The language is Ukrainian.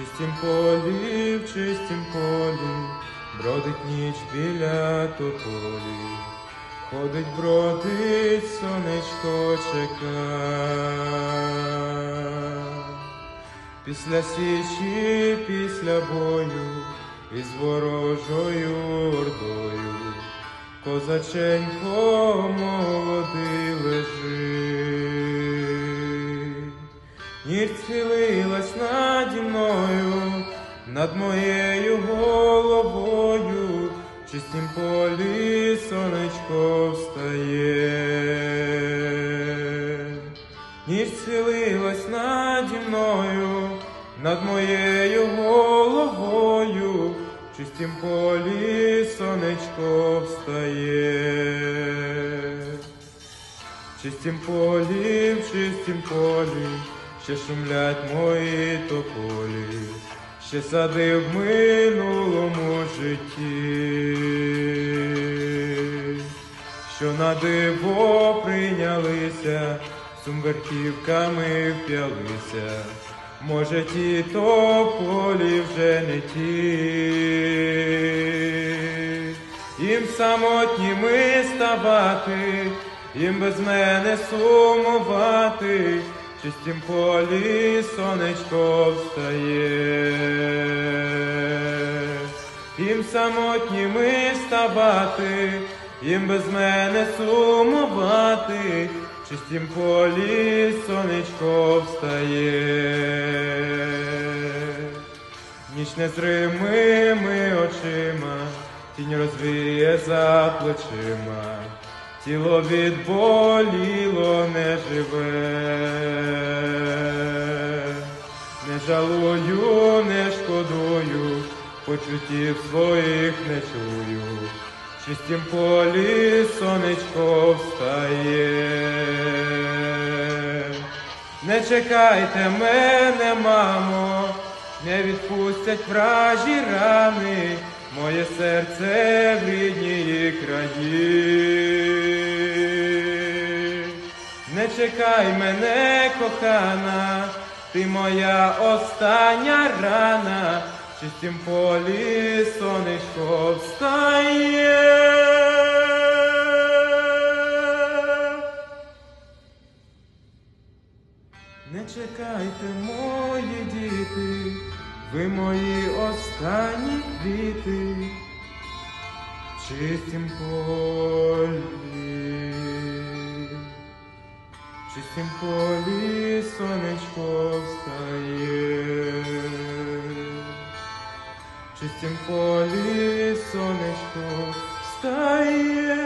чистім полі, в чистім полі, бродить ніч біля тополі, ходить, бродить, сонечко чека. Після січі, після бою, із ворожою ордою, козаченько молодий лежить. Ніч схилилась наді мною, над моєю головою, чистім полі сонечко встає. Ніч схилилась наді мною, над моєю головою, чистім полі сонечко встає. В чистім полі, чистім полі, ще шумлять мої тополі, ще сади в минулому житті, що на диво прийнялися, сумберківками вп'ялися. Може, ті тополі вже не ті, їм самотніми ставати, їм без мене сумувати, в чистім полі сонечко встає, їм самотніми ставати, їм без мене сумувати, в чистім полі сонечко встає. Ніч незримими очима, тінь розвіє за плечима, тіло відболіло не живе, не жалую, не шкодую, почуттів своїх не чую, чистім полі сонечко встає. Не чекайте мене, мамо, не відпустять вражі рани, моє серце чекай мене, кохана, ти моя остання рана, чистім полі сонечко встає. Не чекайте, мої діти, ви мої останні квіти, чистім полі, в чистім полі сонечко встає, в чистім полі сонечко встає.